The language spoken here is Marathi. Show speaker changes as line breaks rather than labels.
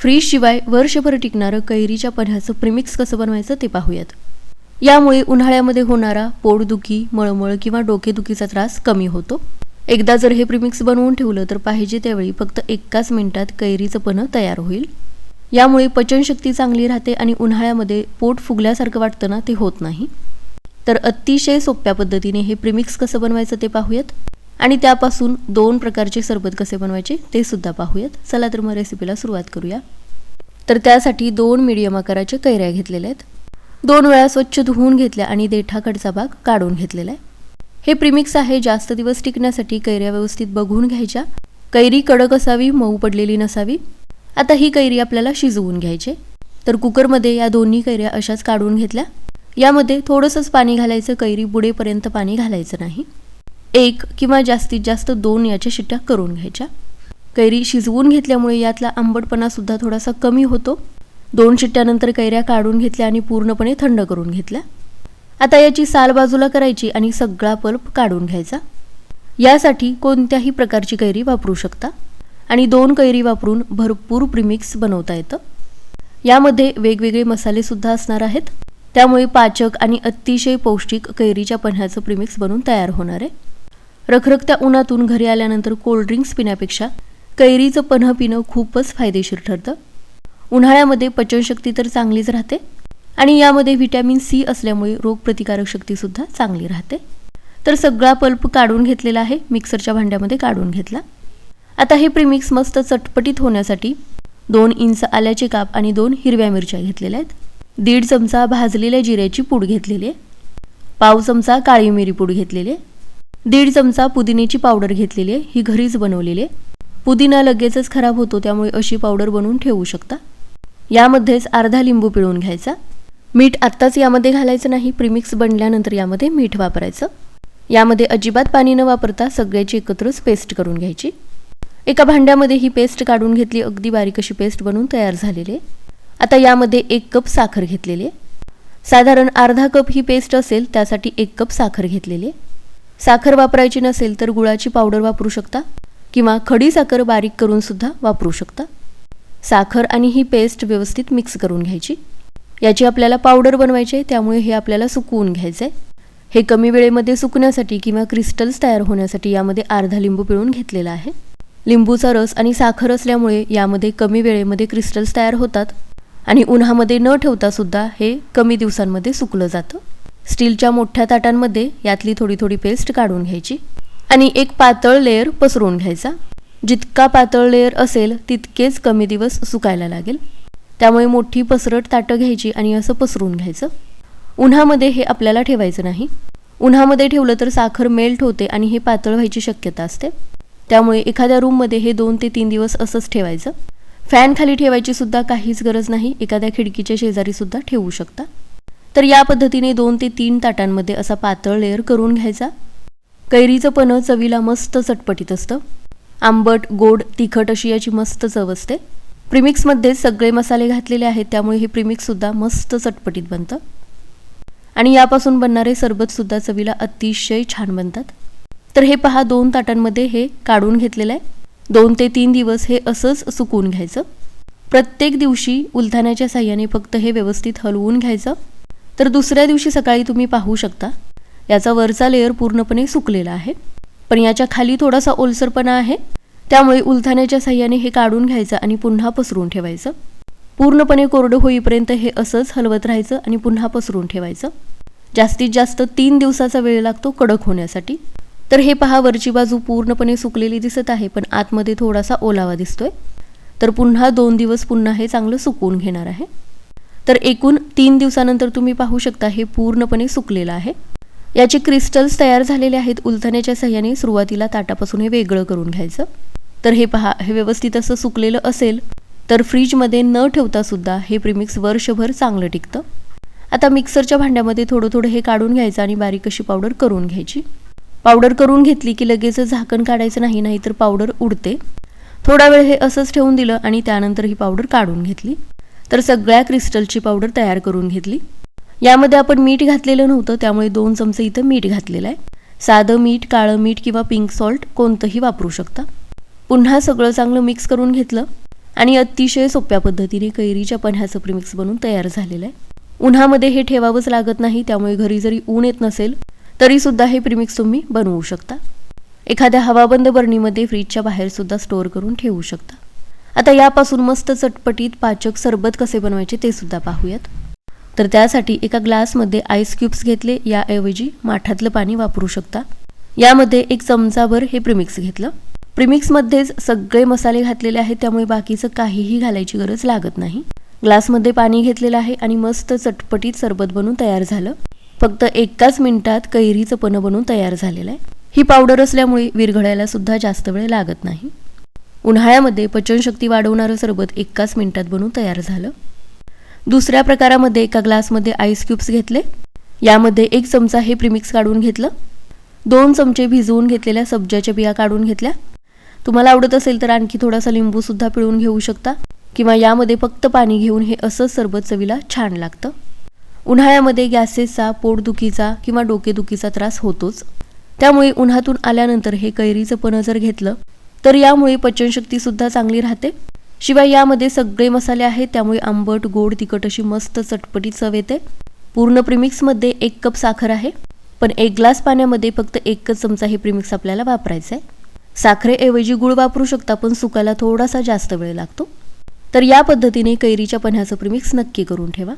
फ्रीजशिवाय वर्षभर टिकणारं कैरीच्या पन्ह्याचं प्रिमिक्स कसं बनवायचं ते पाहूयात. यामुळे उन्हाळ्यामध्ये होणारा पोटदुखी मळमळ किंवा डोकेदुखीचा त्रास कमी होतो. एकदा जर हे प्रिमिक्स बनवून ठेवलं तर पाहिजे त्यावेळी फक्त एकाच मिनिटात कैरीचं पन्ह तयार होईल. यामुळे पचनशक्ती चांगली राहते आणि उन्हाळ्यामध्ये पोट फुगल्यासारखं वाटतं ना ते होत नाही. तर अतिशय सोप्या पद्धतीने हे प्रिमिक्स कसं बनवायचं ते पाहूयात. आणि त्यापासून दोन प्रकारचे सरबत कसे बनवायचे ते सुद्धा पाहूयात. चला तर मग रेसिपीला सुरुवात करूया. तर त्यासाठी दोन मिडियम आकाराच्या कैऱ्या घेतलेल्या आहेत. दोन वेळा स्वच्छ धुवून घेतल्या आणि देठाकडचा भाग काढून घेतलेला आहे. हे प्रिमिक्स आहे जास्त दिवस टिकण्यासाठी कैऱ्या व्यवस्थित बघून घ्यायच्या. कैरी कडक असावी मऊ पडलेली नसावी. आता ही कैरी आपल्याला शिजवून घ्यायची तर कुकरमध्ये या दोन्ही कैऱ्या अशाच काढून घेतल्या. यामध्ये थोडंसंच पाणी घालायचं कैरी बुडेपर्यंत पाणी घालायचं नाही. एक किंवा जास्तीत जास्त दोन याच्या शिट्ट्या करून घ्यायच्या. कैरी शिजवून घेतल्यामुळे यातला आंबटपणा सुद्धा थोडासा कमी होतो. दोन शिट्ट्यानंतर कैऱ्या काढून घेतल्या आणि पूर्णपणे थंड करून घेतल्या. आता याची साल बाजूला करायची आणि सगळा पल्प काढून घ्यायचा. यासाठी कोणत्याही प्रकारची कैरी वापरू शकता. आणि दोन कैरी वापरून भरपूर प्रिमिक्स बनवता येतं. यामध्ये वेगवेगळे मसालेसुद्धा असणार आहेत. त्यामुळे पाचक आणि अतिशय पौष्टिक कैरीच्या पन्ह्याचं प्रिमिक्स बनून तयार होणार आहे. रखरखत्या उन्हातून घरी आल्यानंतर कोल्ड ड्रिंक्स पिण्यापेक्षा कैरीचं पन्ह पिणं खूपच फायदेशीर ठरतं. उन्हाळ्यामध्ये पचनशक्ती तर चांगलीच राहते आणि यामध्ये व्हिटॅमिन सी असल्यामुळे रोगप्रतिकारक शक्तीसुद्धा चांगली राहते. तर सगळा पल्प काढून घेतलेला आहे मिक्सरच्या भांड्यामध्ये काढून घेतला. आता हे प्रिमिक्स मस्त चटपटीत होण्यासाठी दोन इंच आल्याचे काप आणि दोन हिरव्या मिरच्या घेतलेल्या आहेत. दीड चमचा भाजलेल्या जिऱ्याची पूड घेतलेली आहे. पाव चमचा काळी मिरी पूड घेतलेली आहे. दीड चमचा पुदिन्याची पावडर घेतलेली आहे. ही घरीच बनवलेली आहे. पुदिना लगेचच खराब होतो त्यामुळे अशी पावडर बनवून ठेवू शकता. यामध्येच अर्धा लिंबू पिळून घ्यायचा. मीठ आत्ताच यामध्ये घालायचं नाही प्रीमिक्स बनल्यानंतर यामध्ये मीठ वापरायचं. यामध्ये अजिबात पाणी न वापरता सगळ्याची एकत्रच पेस्ट करून घ्यायची. एका भांड्यामध्ये ही पेस्ट काढून घेतली अगदी बारीक अशी पेस्ट बनवून तयार झालेली आहे. आता यामध्ये एक कप साखर घेतलेली आहे. साधारण अर्धा कप ही पेस्ट असेल त्यासाठी एक कप साखर घेतलेली आहे. साखर वापरायची नसेल तर गुळाची पावडर वापरू शकता किंवा खडी साखर बारीक करून सुद्धा वापरू शकता. साखर आणि ही पेस्ट व्यवस्थित मिक्स करून घ्यायची. याची आपल्याला पावडर बनवायची आहे त्यामुळे हे आपल्याला सुकवून घ्यायचं आहे हे कमी वेळेमध्ये सुकण्यासाठी किंवा क्रिस्टल्स तयार होण्यासाठी यामध्ये अर्धा लिंबू पिळून घेतलेला आहे. लिंबूचा रस आणि साखर असल्यामुळे यामध्ये कमी वेळेमध्ये क्रिस्टल्स तयार होतात आणि उन्हामध्ये न ठेवता सुद्धा हे कमी दिवसांमध्ये सुकलं जातं. स्टीलच्या मोठ्या ताटांमध्ये यातली थोडी थोडी पेस्ट काढून घ्यायची. आणि एक पातळ लेअर पसरवून घ्यायचा. जितका पातळ लेअर असेल तितकेच कमी दिवस सुकायला लागेल. त्यामुळे मोठी पसरट ताटं घ्यायची आणि असं पसरून घ्यायचं. उन्हामध्ये हे आपल्याला ठेवायचं नाही. उन्हामध्ये ठेवलं तर साखर मेल्ट होते आणि हे पातळ व्हायची शक्यता असते. त्यामुळे एखाद्या रूममध्ये हे दोन ते तीन दिवस असंच ठेवायचं. फॅन खाली ठेवायची सुद्धा काहीच गरज नाही. एखाद्या खिडकीच्या शेजारी सुद्धा ठेवू शकता. तर या पद्धतीने दोन ते तीन ताटांमध्ये असा पातळ लेअर करून घ्यायचा. कैरीचं पन्ह चवीला मस्त चटपटीत असतं. आंबट गोड तिखट अशी याची मस्त चव असते. प्रिमिक्समध्ये सगळे मसाले घातलेले आहेत त्यामुळे हे प्रिमिक्ससुद्धा मस्त चटपटीत बनतं. आणि यापासून बनणारे सरबतसुद्धा चवीला अतिशय छान बनतात. तर हे पहा दोन ताटांमध्ये हे काढून घेतलेलं आहे. दोन ते तीन दिवस हे असंच सुकवून घ्यायचं. प्रत्येक दिवशी उलथाण्याच्या साह्याने फक्त हे व्यवस्थित हलवून घ्यायचं. तर दुसऱ्या दिवशी सकाळी तुम्ही पाहू शकता. याचा वरचा लेअर पूर्णपणे सुकलेला आहे. पण याच्या खाली थोडासा ओलसरपणा आहे. त्यामुळे उलथाण्याच्या साह्याने हे काढून घ्यायचं आणि पुन्हा पसरून ठेवायचं. पूर्णपणे कोरडं होईपर्यंत हे असंच हलवत राहायचं आणि पुन्हा पसरून ठेवायचं. जास्तीत जास्त तीन दिवसाचा वेळ लागतो कडक होण्यासाठी. तर हे पहा वरची बाजू पूर्णपणे सुकलेली दिसत आहे पण आतमध्ये थोडासा ओलावा दिसतोय. तर पुन्हा दोन दिवस पुन्हा हे चांगलं सुकवून घेणार आहे. तर एकूण तीन दिवसानंतर तुम्ही पाहू शकता हे पूर्णपणे सुकलेलं आहे. याचे क्रिस्टल्स तयार झालेले आहेत. उलथण्याच्या सह्याने सुरुवातीला ताटापासून हे वेगळं करून घ्यायचं. तर हे पहा हे व्यवस्थित असं सुकलेलं असेल तर फ्रीजमध्ये न ठेवता सुद्धा हे प्रिमिक्स वर्षभर चांगलं टिकतं. आता मिक्सरच्या भांड्यामध्ये थोडं थोडं हे काढून घ्यायचं आणि बारीक अशी पावडर करून घ्यायची. पावडर करून घेतली की लगेच झाकण काढायचं नाही नाहीतर पावडर उडते. थोडा वेळ हे असंच ठेवून दिलं आणि त्यानंतर ही पावडर काढून घेतली. तर सगळ्या क्रिस्टलची पावडर तयार करून घेतली. यामध्ये आपण मीठ घातलेलं नव्हतं त्यामुळे दोन चमचे इथं मीठ घातलेलं आहे. साधं मीठ काळं मीठ किंवा पिंक सॉल्ट कोणतंही वापरू शकता. पुन्हा सगळं चांगलं मिक्स करून घेतलं आणि अतिशय सोप्या पद्धतीने कैरीच्या पन्ह्याचं प्रिमिक्स बनून तयार झालेलं आहे. उन्हामध्ये हे ठेवावंच लागत नाही त्यामुळे घरी जरी ऊन येत नसेल तरीसुद्धा हे प्रिमिक्स तुम्ही बनवू शकता. एखाद्या हवाबंद बरणीमध्ये फ्रीजच्या बाहेर सुद्धा स्टोअर करून ठेवू शकता. आता यापासून मस्त चटपटीत पाचक सरबत कसे बनवायचे ते सुद्धा पाहूयात. तर त्यासाठी एका ग्लासमध्ये आईस क्यूब्स घेतले याऐवजी माठातलं पाणी वापरू शकता. यामध्ये एक चमचाभर हे प्रिमिक्स घेतलं. प्रिमिक्समध्येच सगळे मसाले घातलेले आहेत त्यामुळे बाकीचं काहीही घालायची गरज लागत नाही. ग्लासमध्ये पाणी घेतलेलं आहे आणि मस्त चटपटीत सरबत बनून तयार झालं. फक्त एकाच मिनिटात कैरीचं पण बनून तयार झालेलं आहे. ही पावडर असल्यामुळे विरघळायला सुद्धा जास्त वेळ लागत नाही. उन्हाळ्यामध्ये पचनशक्ती वाढवणारं सरबत एकाच मिनिटात बनवून तयार झालं. दुसऱ्या प्रकारामध्ये एका ग्लासमध्ये आईस क्यूब्स घेतले. यामध्ये एक चमचा हे प्रिमिक्स काढून घेतलं. दोन चमचे भिजवून घेतलेल्या सब्जाच्या बिया काढून घेतल्या. तुम्हाला आवडत असेल तर आणखी थोडासा लिंबू सुद्धा पिळून घेऊ शकता किंवा यामध्ये फक्त पाणी घेऊन हे असं सरबत चवीला छान लागतं. उन्हाळ्यामध्ये गॅसेसचा पोटदुखीचा किंवा डोकेदुखीचा त्रास होतोच. त्यामुळे उन्हातून आल्यानंतर हे कैरीचं पणं जर घेतलं तर यामुळे पचनशक्ती सुद्धा चांगली राहते. शिवाय यामध्ये सगळे मसाले आहेत त्यामुळे आंबट गोड तिखट अशी मस्त चटपटीत चव येते. पूर्ण प्रिमिक्समध्ये एक कप साखर आहे पण एक ग्लास पाण्यामध्ये फक्त एकच चमचा हे प्रिमिक्स आपल्याला वापरायचं आहे साखरेऐवजी गुळ वापरू शकता पण सुकायला थोडासा जास्त वेळ लागतो. तर या पद्धतीने कैरीच्या पन्ह्याचं प्रिमिक्स नक्की करून ठेवा.